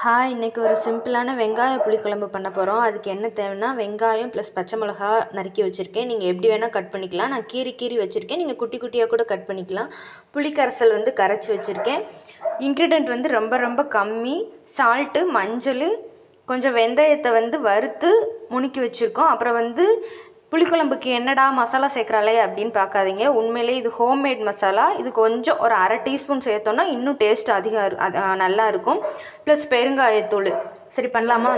Hi இன்றைக்கி ஒரு சிம்பிளான வெங்காய புளிக்குழம்பு பண்ண போகிறோம் அதுக்கு என்ன தேவைன்னா வெங்காயம் ப்ளஸ் பச்சை மிளகா நறுக்கி வச்சுருக்கேன். நீங்கள் எப்படி வேணால் கட் பண்ணிக்கலாம். நான் கீறி கீறி வச்சுருக்கேன். நீங்கள் குட்டி குட்டியாக கூட கட் பண்ணிக்கலாம். புளிக்கரைசல் வந்து கரைச்சி வச்சுருக்கேன். இன்க்ரீடியன்ட் வந்து ரொம்ப ரொம்ப கம்மி. சால்ட்டு மஞ்சள் கொஞ்சம் வெந்தயத்தை வந்து வறுத்து முணுக்கி வச்சுருக்கோம். அப்புறம் வந்து புளிக்குழம்புக்கு என்னடா மசாலா சேர்க்குறாளே அப்படின்னு பார்க்காதீங்க. உண்மையிலே இது ஹோம்மேட் மசாலா. இது கொஞ்சம் ஒரு அரை டீஸ்பூன் சேர்த்தோன்னா இன்னும் டேஸ்ட் அதிகம் அது நல்லா இருக்கும். ப்ளஸ் பெருங்காயத்தூள். சரி பண்ணலாமா?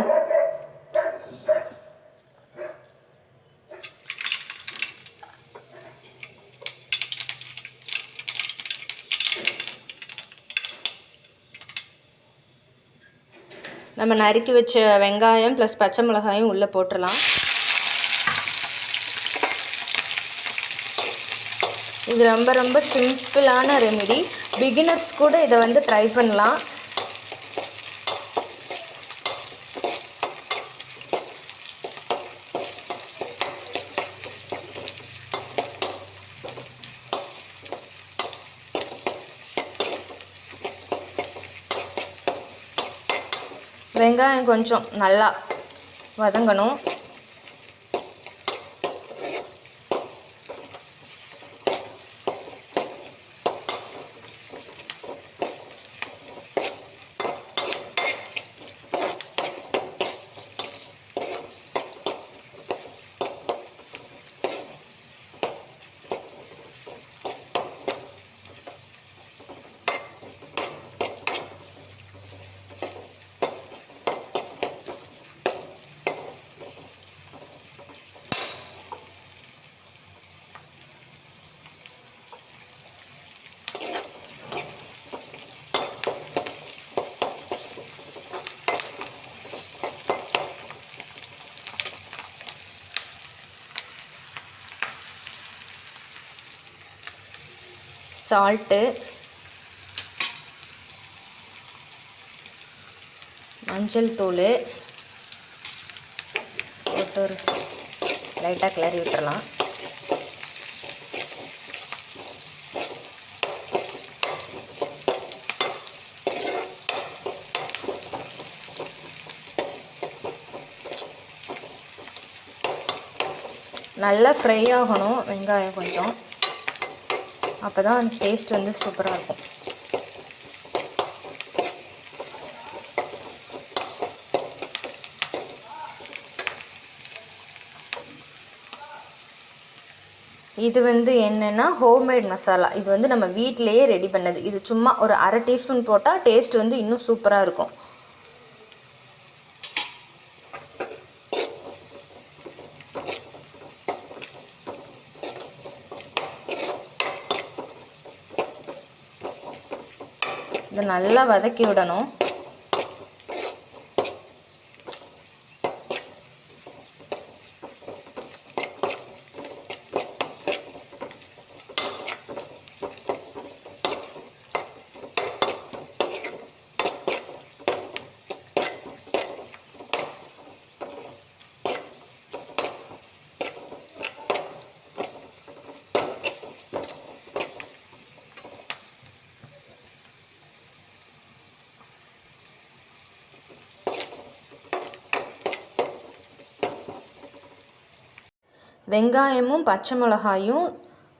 நம்ம நறுக்கி வச்ச வெங்காயம் ப்ளஸ் பச்சை மிளகாயும் உள்ளே போட்டுடலாம் இது ரொம்ப ரொம்ப சிம்பிளான ரெமெடி பிகினர்ஸ் கூட இதை வந்து ட்ரை பண்ணலாம். வெங்காயம் கொஞ்சம் நல்லா வதங்கணும். சால்ட்டு மஞ்சள் தூள். போட்டு ஒரு லைட்டாக கிளறி விட்டுறலாம். நல்லா ஃப்ரை ஆகணும் வெங்காயம் கொஞ்சம். அப்போ தான் டேஸ்ட் வந்து சூப்பராக இருக்கும். இது வந்து என்னென்னா ஹோம்மேட் மசாலா இது வந்து நம்ம வீட்டிலேயே ரெடி பண்ணது. இது சும்மா ஒரு அரை டீஸ்பூன் போட்டால் டேஸ்ட் வந்து இன்னும் சூப்பராக இருக்கும். இதை நல்லா வதக்கி விடணும். வெங்காயமும் பச்சை மிளகாயும்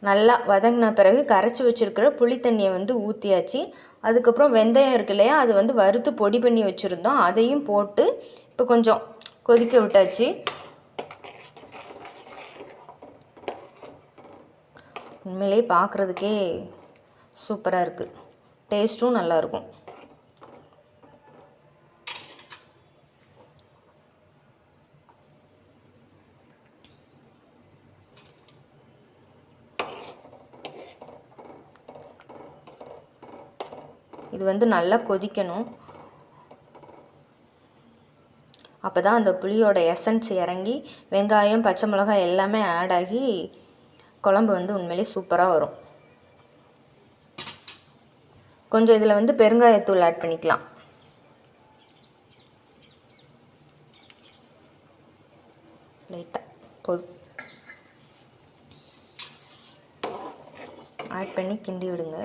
நல்லா வதங்கின பிறகு கரைச்சி வச்சுருக்கிற புளி தண்ணியை வந்து ஊற்றியாச்சு அதுக்கப்புறம் வெந்தயம் இருக்கு இல்லையா அது வந்து வறுத்து பொடி பண்ணி வச்சுருந்தோம். அதையும் போட்டு இப்போ கொஞ்சம் கொதிக்க விட்டாச்சு. உண்மையிலே பார்க்குறதுக்கே சூப்பராக இருக்குது டேஸ்ட்டும் நல்லாயிருக்கும் இது வந்து நல்லா கொதிக்கணும். அப்போ தான் அந்த புளியோட எசன்ஸ் இறங்கி வெங்காயம் பச்சை மிளகாய் எல்லாமே ஆட் ஆகி குழம்பு வந்து உண்மையிலே சூப்பராக வரும். கொஞ்சம் இதில் வந்து பெருங்காயத்தூள் ஆட் பண்ணிக்கலாம். லைட்டாக போதும். ஆட் பண்ணி கிண்டி விடுங்க.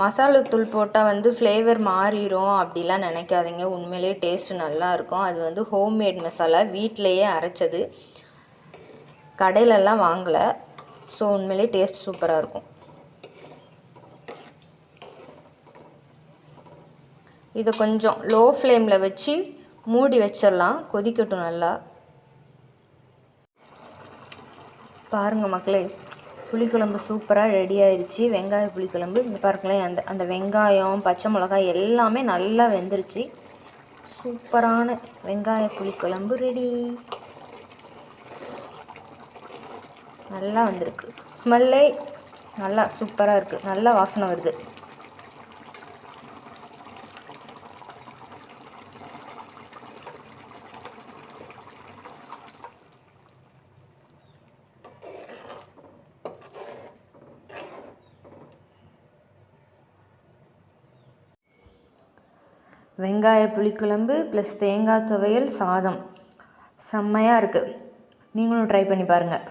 மசாலாத்தூள் போட்டால் வந்து ஃப்ளேவர் மாறிடும் அப்படிலாம் நினைக்காதீங்க. உண்மையிலேயே டேஸ்ட்டு நல்லாயிருக்கும். அது வந்து ஹோம்மேட் மசாலா வீட்டிலையே அரைச்சது. கடையிலலாம் வாங்கலை. ஸோ உண்மையிலேயே டேஸ்ட் சூப்பராக இருக்கும் இதை கொஞ்சம் லோ ஃப்ளேமில் வச்சு மூடி வச்சிடலாம் கொதிக்கட்டும் நல்லா. பாருங்கள் மக்களே. புளிக்குழம்பு சூப்பராக ரெடி ஆயிடுச்சு வெங்காய புளிக்குழம்பு. இந்த பாருங்களேன் அந்த அந்த வெங்காயம் பச்சை மிளகாய் எல்லாமே நல்லா வெந்துருச்சு. சூப்பரான வெங்காய புளிக்குழம்பு ரெடி நல்லா வந்திருக்கு. ஸ்மெல்லே நல்லா சூப்பராக இருக்குது நல்லா வாசனை வருது. வெங்காய புளிக்குழம்பு ப்ளஸ் தேங்காய் துவையல் சாதம். செம்மையாக இருக்குது நீங்களும் ட்ரை பண்ணி பாருங்கள்